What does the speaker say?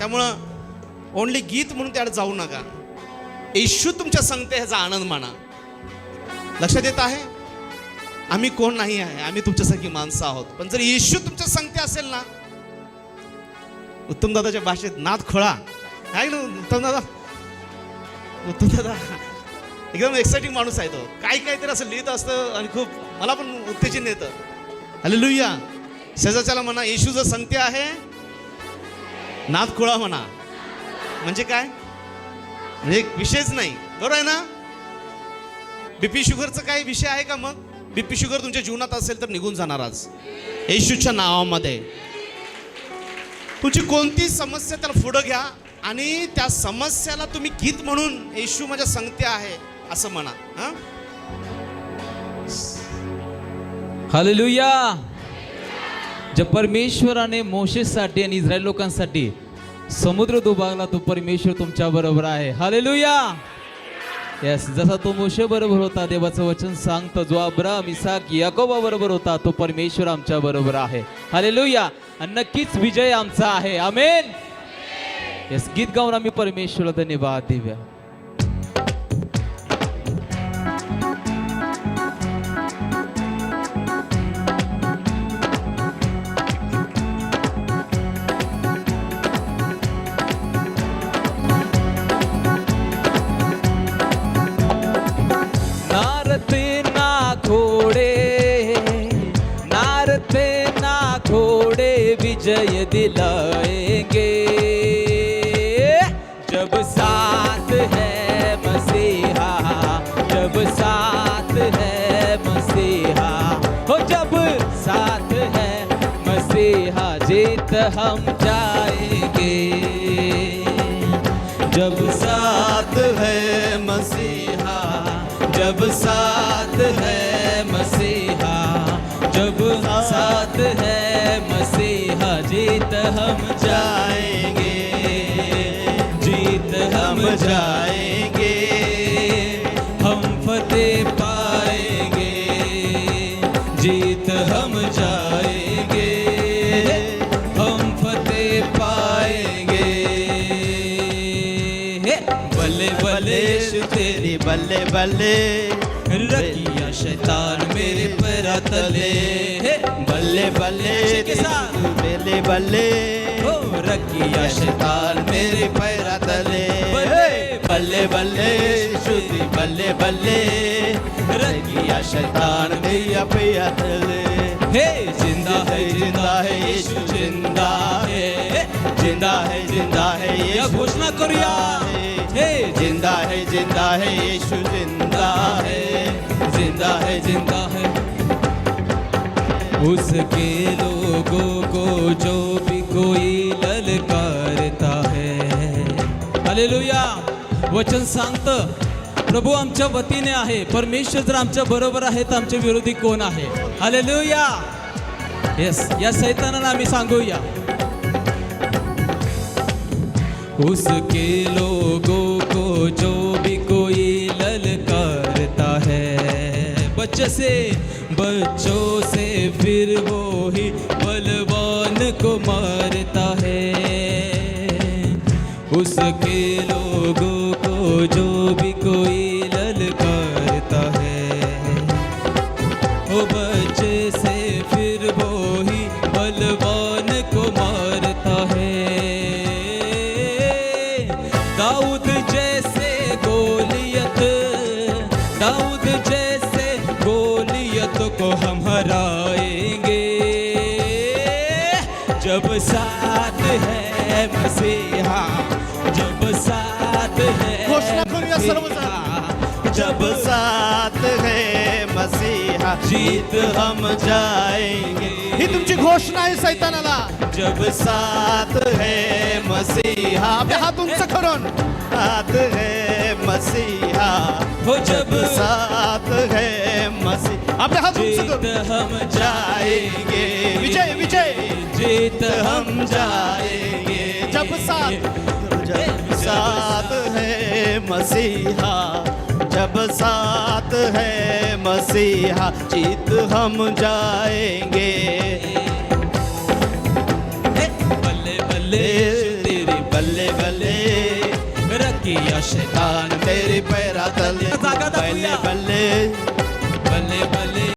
त्यामुळं ओनली गीत म्हणून त्याकडे जाऊ नका. येशू तुमच्या सांगते ह्याचा आनंद माना. लक्षात येत आहे? आम्ही कोण नाही आहे आम्ही तुमच्यासारखी माणसं आहोत. पण जर येशू तुमच्या सांगते असेल ना उत्तम दादाच्या भाषेत नाद खोळा. आहे ना उत्तम दादा? उत्तम दादा एकदम एक्साइटिंग माणूस आहे तो. काय काहीतरी असं लिहित असतं आणि खूप मला पण उत्तेजन येतं. हॅलो लुया शेजाच्याला म्हणा येशू जर सांगते आहे नाद म्हणा. म्हणजे काय? म्हणजे एक विषयच नाही. बरोबर आहे ना? बीपी शुगरचा काही विषय आहे का मग? बीपी शुगर तुमच्या जीवनात असेल तर निघून जाणार आज. येशूच्या नावामध्ये. तुमची कोणती समस्या त्याला पुढं घ्या आणि त्या समस्याला तुम्ही गीत म्हणून येशू माझ्या संगते आहे असं म्हणा. हा? हालेलुया ज्या परमेश्वराने मोशेसाठी आणि इस्रायल लोकांसाठी समुद्र दुभागला तो परमेश्वर तुमच्या बरोबर आहे. हालेलुया येस जसा तो मोशे बरोबर होता देवाचं वचन सांगतं जो अब्राम इसाक याकोबा बरोबर होता तो परमेश्वर आमच्या बरोबर आहे. हालेलुया आणि नक्कीच विजय आमचा आहे. आमेन येस गीत गाऊन आम्ही परमेश्वराला धन्यवाद देऊया. नारते ना घोडे विजय दिलाएँगे। जब साथ है मसीहा, जब साथ है मसीहा, हो जब साथ है मसीहा, जीत हम जाएँगे। जब साथ है मसीहा, जब साथ साथ है, मसीहा जीत हम जाएँगे। जीत हम जाएँगे, हम फतेह पाएँगे। जीत हम जाएँगे, हम फतेह पाएँगे। बल्ले बल्ले तेरी बल्ले बल्ले रखिया शैतान मेरे पैरा तले बल्ले साथ। बल्ले। रखिया शैतान। मेरे पैरा तले। बल्ले, बल्ले बल्ले बल्ले बल्ले। रगिया शैतान भैया भैया तले। हे ज़िंदा है ज़िंदा है यीशु ज़िंदा है। ज़िंदा है ज़िंदा है या घोषणा करूया? हे। ज़िंदा है ज़िंदा है यीशु ज़िंदा है। ज़िंदा है ज़िंदा है। उसके लोगों को जो भी कोई ललकारता है। हालेलुया। वचन सांगतं, प्रभू आमच्या वतीने आहे, परमेश्वर जर आमच्या बरोबर आहे तर आमचे विरोधी कोण आहे? हालेलुया। येस या सैतानाला आम्ही सांगूया। उसके लोगों को जो भी कोई ललकारता है, बच्चे से बच्चों से फिर वो ही बलवान को मारता है। उसके लोगों को जो भी कोई ललकारता है। ओ बच्चे से फिर वो ही बलवान को मारता है। दाऊद जैसे गोलियत, दाऊद जैसे हम हराएंगे जब साथ है मसीहा जब साथ है जब साथ है मसीहा जीत हम जाएंगे। ही तुमची घोषणा आहे सैतानाला। जब साथ है मसीहा हात उंच करून साथ है मसीहा हो जब साथ है मसीहा। हात जीत हम जाएँगे। विजय विजय। जीत हम जाएँगे। जब साथ जब साथ है मसीहा। जब साथ है मसीहा। जीत हम जाएँगे। बल्ले बल्ले तेरी बल्ले बल्ले। रखिया शैतान तेरी पैरा तले। जागा दाखवूया. बल्ले बल्ले।